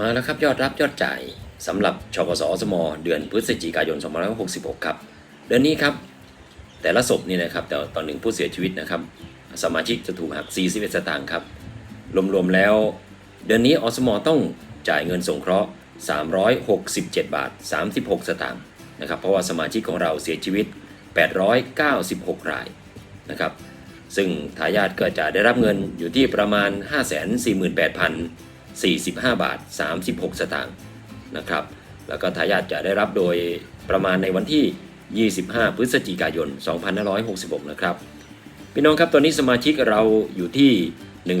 มาแล้วครับยอดรับยอดจ่ายสำหรับชกสสมเดือนพฤศจิกายน2566 ครับ เดือนนี้ครับ แต่ละศพนี่นะครับแต่ต่อหนึ่งผู้เสียชีวิตนะครับ สมาชิกจะถูกหัก 41 สตางค์ครับรวมๆแล้ว เดือนนี้อสมต้องจ่ายเงินสงเคราะห์ 367 บาท 36 สตางค์นะครับ เพราะว่าสมาชิกของเราเสียชีวิต 896 รายนะครับ ซึ่งทายาทก็จะได้รับเงินอยู่ที่ประมาณ 45 บาท 36 สตางค์นะครับ แล้วก็ทายาทจะได้รับโดยประมาณในวันที่ 25 พฤศจิกายน 2566 นะครับ พี่น้องครับตอนนี้สมาชิกเราอยู่ที่ 1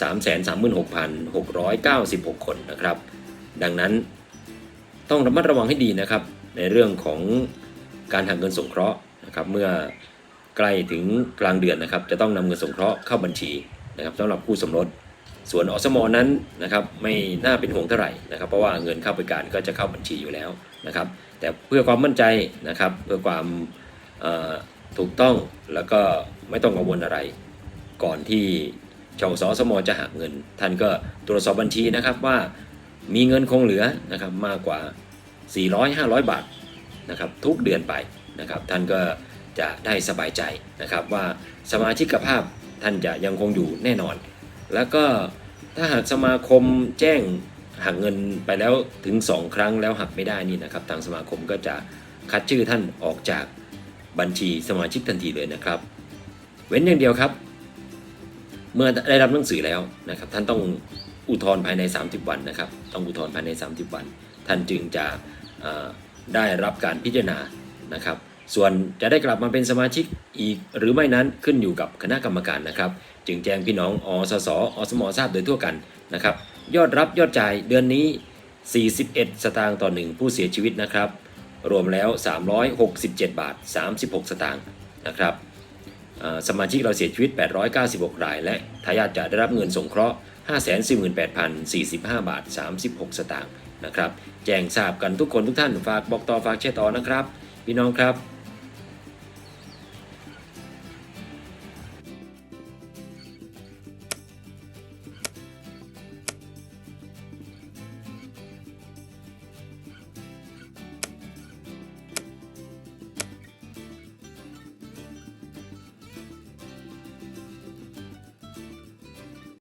3 3 6 6 9 6 คนนะครับ ดังนั้นต้องระมัดระวังให้ดีนะครับ ในเรื่องของการหักเงินสงเคราะห์นะครับ เมื่อใกล้ถึงกลางเดือนนะครับ จะต้องนำเงินสงเคราะห์เข้าบัญชีนะครับสำหรับคู่สมรส ส่วนอสมนั้นนะครับไม่น่าเป็นห่วงเท่าไหร่นะครับ เพราะว่าเงินเข้าไปการก็จะเข้าบัญชีอยู่แล้วนะครับ แต่เพื่อความมั่นใจนะครับเพื่อความถูกต้องแล้วก็ไม่ต้องกังวลอะไร ก่อนที่ชกสอสมจะหักเงิน ท่านก็ตรวจสอบบัญชีนะครับว่ามีเงินคงเหลือนะครับมากกว่า 400-500 บาทนะครับทุกเดือนไปนะครับท่านก็จะได้สบายใจนะครับว่าสมาชิกภาพท่านจะยังคงอยู่แน่นอน แล้วก็ ถ้าหากสมาคมแจ้งหักเงินไปแล้วถึง 2 ครั้งแล้วหักไม่ได้นี่นะครับ ทางสมาคมก็จะคัดชื่อท่านออกจากบัญชีสมาชิกทันทีเลยนะครับ เว้นอย่างเดียวครับ เมื่อได้รับหนังสือแล้วนะครับ ท่านต้องอุทธรณ์ภายใน 30 วันนะครับ ต้องอุทธรณ์ภายใน 30 วัน ท่านจึงจะได้รับการพิจารณานะครับ ส่วนจะได้กลับมาเป็นสมาชิกอีกหรือไม่นั้นขึ้นอยู่กับคณะกรรมการนะครับ จึงแจ้งพี่น้องอสสอสมทราบโดยทั่วกันนะครับ ยอดรับยอดจ่ายเดือนนี้ 41 สตางค์ต่อหนึ่งผู้เสียชีวิตนะครับ รวมแล้ว 367 บาท 36 สตางค์นะครับสมาชิกเราเสียชีวิต 896 ราย และทายาทจะได้รับเงินสงเคราะห์ 548,045 บาท 36 สตางค์นะครับ แจ้งทราบกันทุกคนทุกท่านฝากบอกต่อฝากแชร์ต่อนะครับ พี่น้องครับ